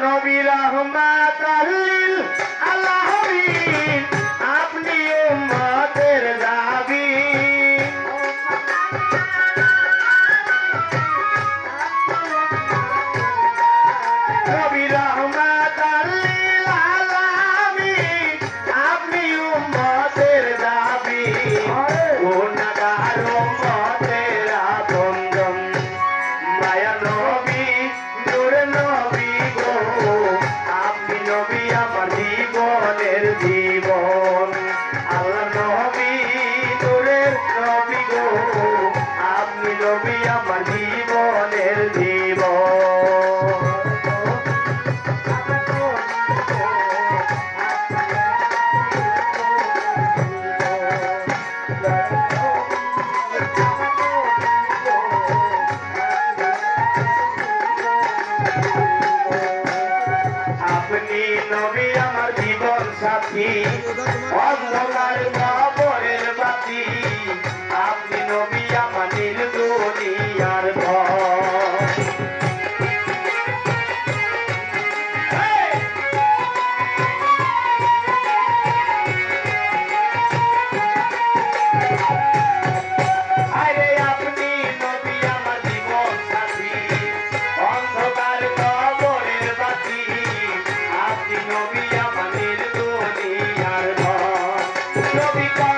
Allahumma Happy. What's the We'll be go,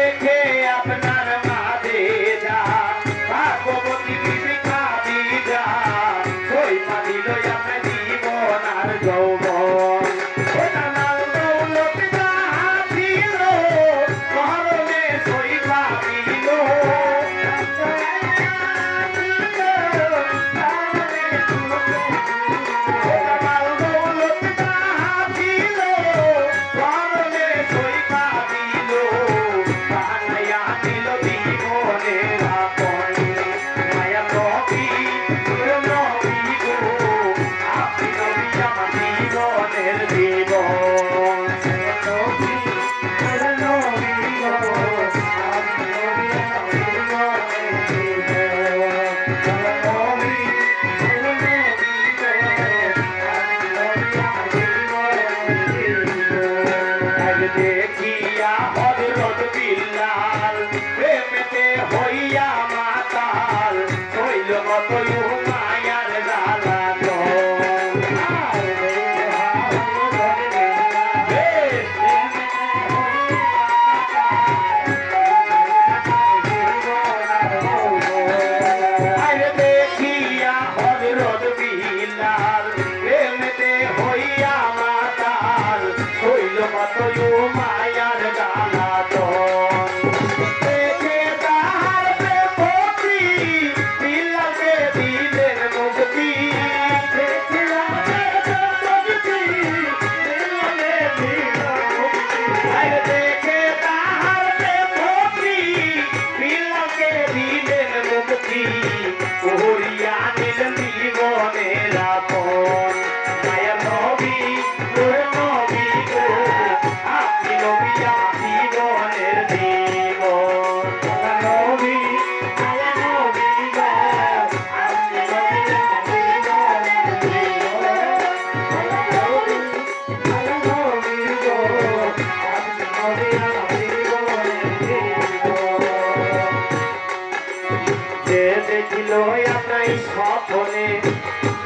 দেখেছিল আপনাই স্বপনে।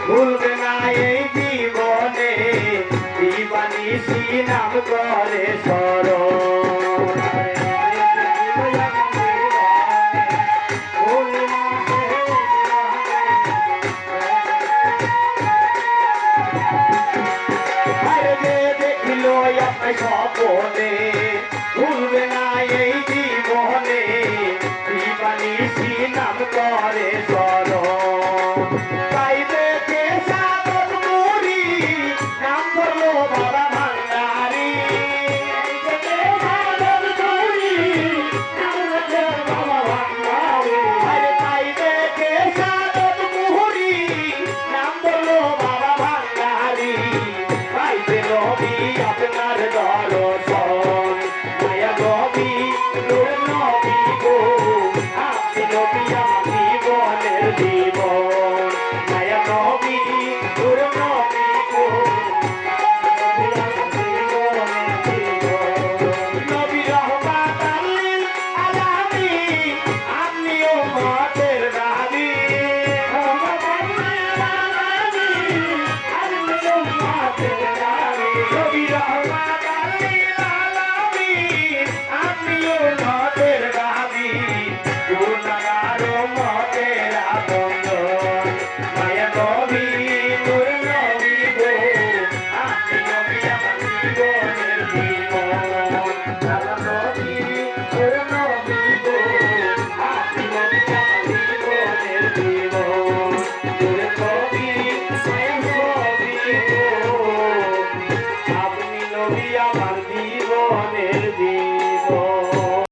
ভুলবে না এই জীবনে। দিবানি নাম করে সব নবী গো